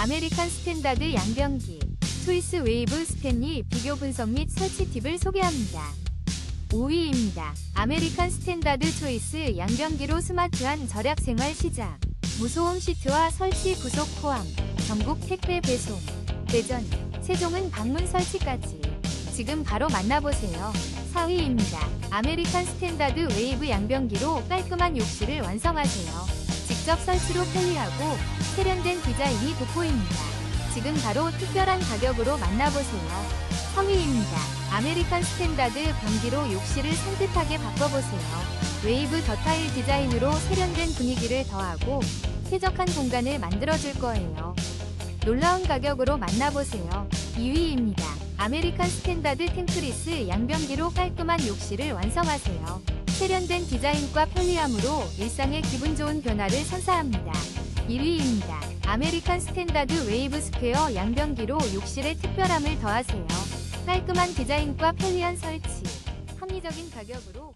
아메리칸 스탠다드 양변기 초이스 웨이브 스탠리 비교 분석 및 설치 팁을 소개합니다. 5위입니다. 아메리칸 스탠다드 초이스 양변기로 스마트한 절약 생활 시작. 무소음 시트와 설치 부속 포함. 전국 택배 배송. 대전, 세종은 방문 설치까지. 지금 바로 만나보세요. 4위입니다. 아메리칸 스탠다드 웨이브 양변기로 깔끔한 욕실을 완성하세요. 직접 설치로 편리하고 세련된 디자인이 돋보입니다. 지금 바로 특별한 가격으로 만나보세요. 3위입니다. 아메리칸 스탠다드 변기로 욕실을 산뜻하게 바꿔보세요. 웨이브 더타일 디자인으로 세련된 분위기를 더하고 쾌적한 공간을 만들어줄 거예요. 놀라운 가격으로 만나보세요. 2위입니다. 아메리칸 스탠다드 탱크리스 양변기로 깔끔한 욕실을 완성하세요. 세련된 디자인과 편리함으로 일상의 기분 좋은 변화를 선사합니다. 1위입니다. 아메리칸 스탠다드 웨이브 스퀘어 양변기로 욕실의 특별함을 더하세요. 깔끔한 디자인과 편리한 설치, 합리적인 가격으로